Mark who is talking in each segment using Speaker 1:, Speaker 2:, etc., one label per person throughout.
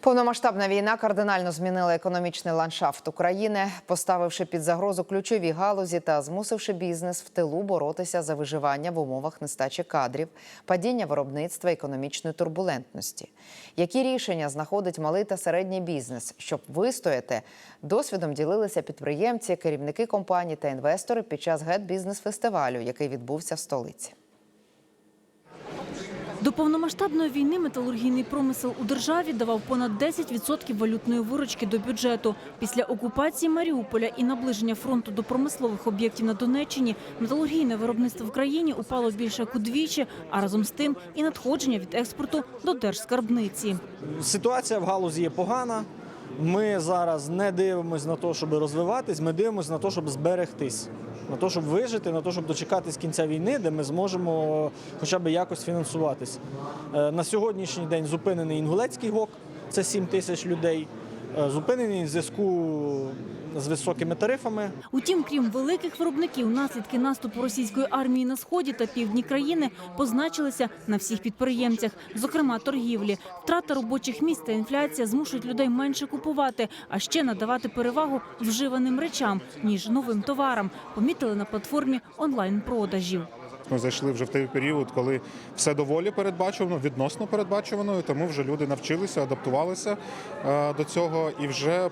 Speaker 1: Повномасштабна війна кардинально змінила економічний ландшафт України, поставивши під загрозу ключові галузі та змусивши бізнес в тилу боротися за виживання в умовах нестачі кадрів, падіння виробництва, економічної турбулентності. Які рішення знаходить малий та середній бізнес, щоб вистояти? Досвідом ділилися підприємці, керівники компаній та інвестори під час гет бізнес фестивалю, який відбувся в столиці.
Speaker 2: До повномасштабної війни металургійний промисел у державі давав понад 10% валютної виручки до бюджету. Після окупації Маріуполя і наближення фронту до промислових об'єктів на Донеччині металургійне виробництво в країні упало більше як удвічі, а разом з тим і надходження від експорту до держскарбниці.
Speaker 3: Ситуація в галузі є погана. Ми зараз не дивимося на те, щоб розвиватись, ми дивимося на те, щоб зберегтись, на те, щоб вижити, на те, щоб дочекатись кінця війни, де ми зможемо хоча б якось фінансуватись. Е, На сьогоднішній день зупинений інгулецький гок, це 7 тисяч людей. Е, Зупинений зв'язку з високими тарифами.
Speaker 2: Утім, крім великих виробників, наслідки наступу російської армії на сході та півдні країни позначилися на всіх підприємцях, зокрема торгівлі. Втрата робочих місць та інфляція змушують людей менше купувати, а ще надавати перевагу вживаним речам ніж новим товарам. Помітили на платформі онлайн-продажів.
Speaker 4: Ми зайшли вже в той період, коли все доволі передбачувано, відносно передбачувано, і тому вже люди навчилися, адаптувалися е, до цього і вже.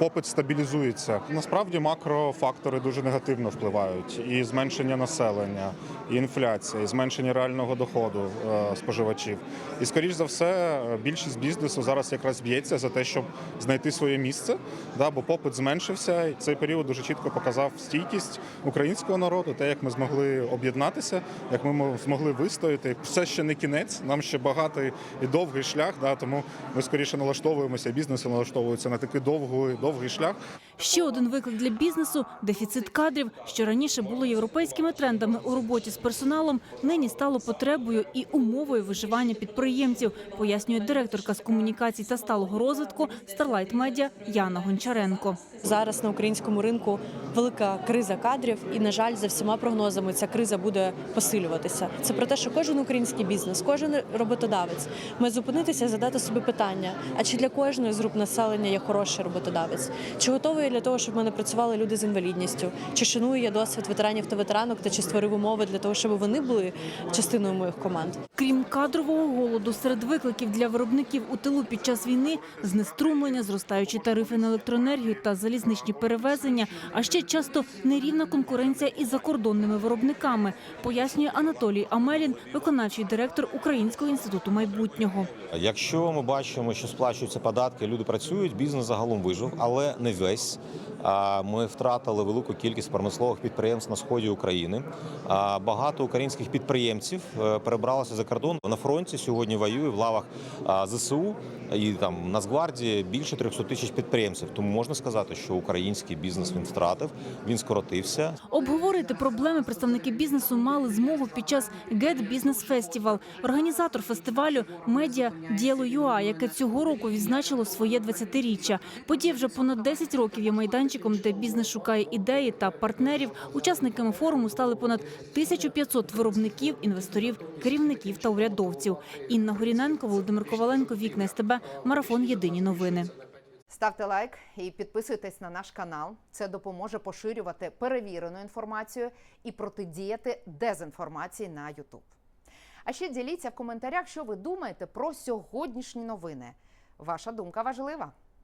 Speaker 4: Попит стабілізується. Насправді макрофактори дуже негативно впливають: і зменшення населення, і інфляція, і зменшення реального доходу е, споживачів. І скоріш за все, більшість бізнесу зараз якраз б'ється за те, щоб знайти своє місце, да, бо попит зменшився. І цей період дуже чітко показав стійкість українського народу, те, як ми змогли об'єднатися, як ми змогли вистояти. Все ще не кінець. Нам ще багатий і довгий шлях. Да, тому ми скоріше налаштовуємося. Бізнеси налаштовуються на такий довгий, довгий шлях.
Speaker 2: Ще один виклик для бізнесу – дефіцит кадрів, що раніше було європейськими трендами у роботі з персоналом, нині стало потребою і умовою виживання підприємців, пояснює директорка з комунікацій та сталого розвитку Starlight Media Яна Гончаренко.
Speaker 5: Зараз на українському ринку велика криза кадрів, і на жаль, за всіма прогнозами ця криза буде посилюватися. Це про те, що кожен український бізнес, кожен роботодавець має зупинитися і задати собі питання: а чи для кожної з груп населення є хороший роботодавець? Чи готовий для того, щоб в мене працювали люди з інвалідністю? Чи шаную я досвід ветеранів та ветеранок та чи створив умови для того, щоб вони були частиною моїх команд?
Speaker 2: Крім кадрового голоду, серед викликів для виробників у тилу під час війни – знеструмлення, зростаючі тарифи на електроенергію та залізничні перевезення, а ще часто нерівна конкуренція із закордонними виробниками, пояснює Анатолій Амелін, виконавчий директор Українського інституту майбутнього.
Speaker 6: Якщо ми бачимо, що сплачуються податки, люди працюють, бізнес загалом вижив, але не весь. Ми втратили велику кількість промислових підприємств на сході України. Багато українських підприємців перебралися перебралося за кордон. На фронті сьогодні воює в лавах ЗСУ і там Нацгвардії більше 300 тисяч підприємців. Тому можна сказати, що український бізнес він втратив, він скоротився.
Speaker 2: Обговорити проблеми представники бізнесу мали змогу під час Get Business Festival. Організатор фестивалю медіа Діло ЮА, яке цього року відзначило своє 20-річчя. Подія вже понад 10 років є майданчиком, де бізнес шукає ідеї та партнерів. Учасниками форуму стали понад 1500 виробників, інвесторів, керівників та урядовців. Інна Горіненко, Володимир Коваленко, Вікна СТБ, Марафон Єдині новини.
Speaker 1: Ставте лайк і підписуйтесь на наш канал. Це допоможе поширювати перевірену інформацію і протидіяти дезінформації на YouTube. А ще діліться в коментарях, що ви думаєте про сьогоднішні новини. Ваша думка важлива.